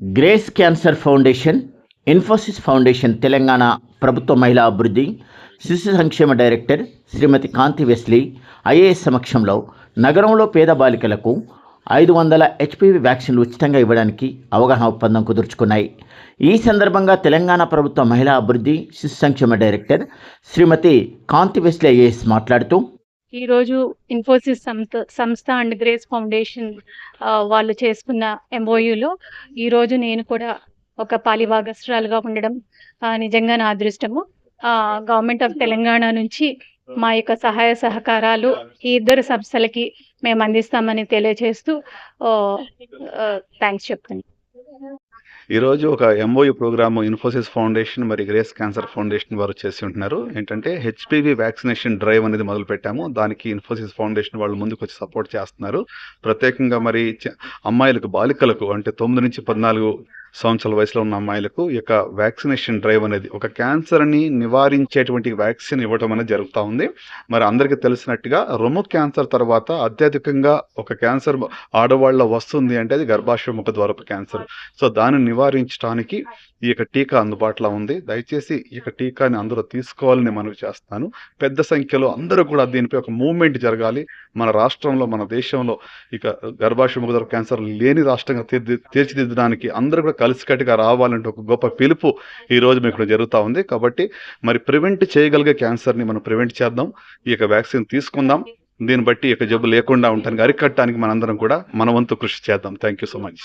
Grace cancer foundation Infosys foundation Telangana ప్రభుత్వ మహిళా అభివృద్ధి శిశు సంక్షేమ director Shrimati Kanthi Wesley IAS సమక్షంలో నగరంలో పేద బాలికలకు ఐదు వందల హెచ్పివి వ్యాక్సిన్లు ఉచితంగా ఇవ్వడానికి అవగాహన ఒప్పందం కుదుర్చుకున్నాయి. ఈ సందర్భంగా తెలంగాణ ప్రభుత్వ మహిళా అభివృద్ధి శిశు సంక్షేమ director Shrimati Kanthi Wesley IAS మాట్లాడుతూ ఈరోజు ఇన్ఫోసిస్ సంస్థ సంస్థ అండ్ గ్రేస్ ఫౌండేషన్ వాళ్ళు చేసుకున్న ఎంఓయూలో ఈరోజు నేను కూడా ఒక పాలిభాగస్రాలుగా ఉండడం నిజంగా నా అదృష్టము. గవర్నమెంట్ ఆఫ్ తెలంగాణ నుంచి మా యొక్క సహాయ సహకారాలు ఈ ఇద్దరు సంస్థలకి మేము అందిస్తామని తెలియజేస్తూ థ్యాంక్స్ చెప్తాను ఈరోజు ఒక ఎంఓయూ ప్రోగ్రామ్ ఇన్ఫోసిస్ ఫౌండేషన్ మరి గ్రేస్ క్యాన్సర్ ఫౌండేషన్ వారు చేసి ఉంటున్నారు. ఏంటంటే హెచ్పివి వ్యాక్సినేషన్ డ్రైవ్ అనేది మొదలు పెట్టాము. దానికి ఇన్ఫోసిస్ ఫౌండేషన్ వాళ్ళు ముందుకు వచ్చి సపోర్ట్ చేస్తున్నారు. ప్రత్యేకంగా మరి చ- అమ్మాయిలకు బాలికలకు అంటే తొమ్మిది నుంచి పద్నాలుగు సంవత్సరాల వయసులో ఉన్న అమ్మాయిలకు ఈ యొక్క వ్యాక్సినేషన్ డ్రైవ్ అనేది ఒక క్యాన్సర్ని నివారించేటువంటి వ్యాక్సిన్ ఇవ్వడం అనేది జరుగుతూ ఉంది. మరి అందరికీ తెలిసినట్టుగా రొమ్ము క్యాన్సర్ తర్వాత అత్యధికంగా ఒక క్యాన్సర్ ఆడవాళ్ళ వస్తుంది అంటే అది గర్భాశయ ముఖ ద్వారపు క్యాన్సర్ సో దాన్ని నివారించడానికి ఈ యొక్క టీకా అందుబాటులో ఉంది. దయచేసి ఈ యొక్క టీకాని అందరూ తీసుకోవాలని మనవి చేస్తాను. పెద్ద సంఖ్యలో అందరూ కూడా దీనిపై ఒక మూవ్మెంట్ జరగాలి. మన రాష్ట్రంలో మన దేశంలో ఇక గర్భాశయ ముఖ క్యాన్సర్ లేని రాష్ట్రంగా తీర్చిదిద్దడానికి అందరూ కూడా కలిసికట్టుగా రావాలంటే ఒక గొప్ప పిలుపు ఈ రోజు మీకు జరుగుతూ ఉంది. కాబట్టి మరి ప్రివెంట్ చేయగలిగే క్యాన్సర్ని మనం ప్రివెంట్ చేద్దాం. ఈ యొక్క వ్యాక్సిన్ తీసుకుందాం. దీన్ని బట్టి ఈ యొక్క జబ్బు లేకుండా ఉంటానికి అరికట్టడానికి మనందరం కూడా మన వంతు కృషి చేద్దాం. Thank you so much.